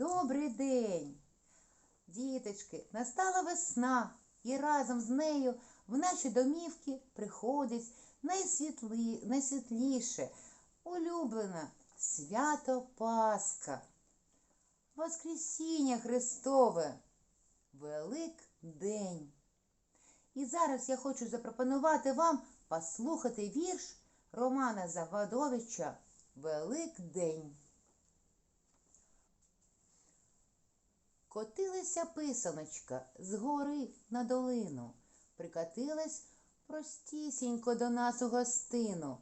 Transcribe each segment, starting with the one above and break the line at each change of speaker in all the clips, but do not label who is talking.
Добрий день! Діточки, настала весна, і разом з нею в наші домівки приходить найсвітлі... найсвітліше, улюблене свято Пасха. Воскресіння Христове, Великдень. І зараз я хочу запропонувати вам послухати вірш Романа Завадовича Великдень. Котилася писаночка з гори на долину, прикатилась простісінько до нас у гостину,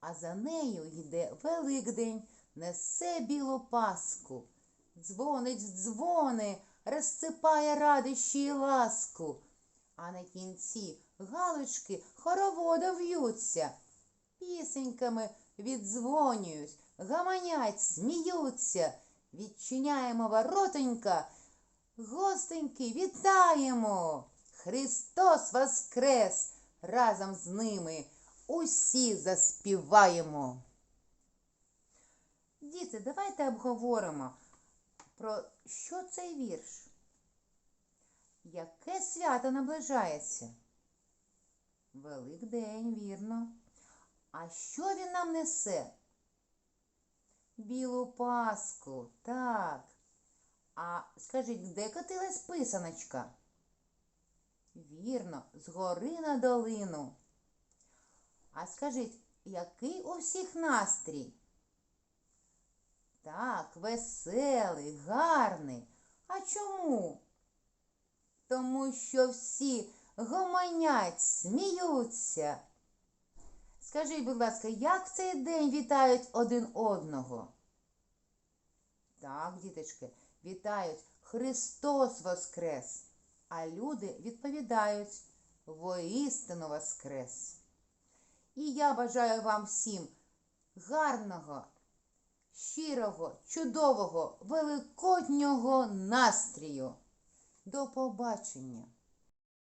а за нею йде Великдень, несе білу паску. Дзвонить дзвони, розсипає радощі й ласку, а на кінці галочки хороводом в'ються, пісеньками віддзвонюють, гаманять, сміються, відчиняємо воротонька, гостеньки вітаємо! Христос Воскрес! Разом з ними усі заспіваємо. Діти, давайте обговоримо, про що цей вірш? Яке свято наближається? Великдень, вірно. А що він нам несе? Білу паску, так. А скажіть, де котилась писаночка? Вірно, з гори на долину. А скажіть, який у всіх настрій? Так, веселий, гарний. А чому? Тому що всі гомонять, сміються. Скажіть, будь ласка, як в цей день вітають один одного? Так, діточки, вітають Христос Воскрес, а люди відповідають воістину Воскрес. І я бажаю вам всім гарного, щирого, чудового, великоднього настрію. До побачення!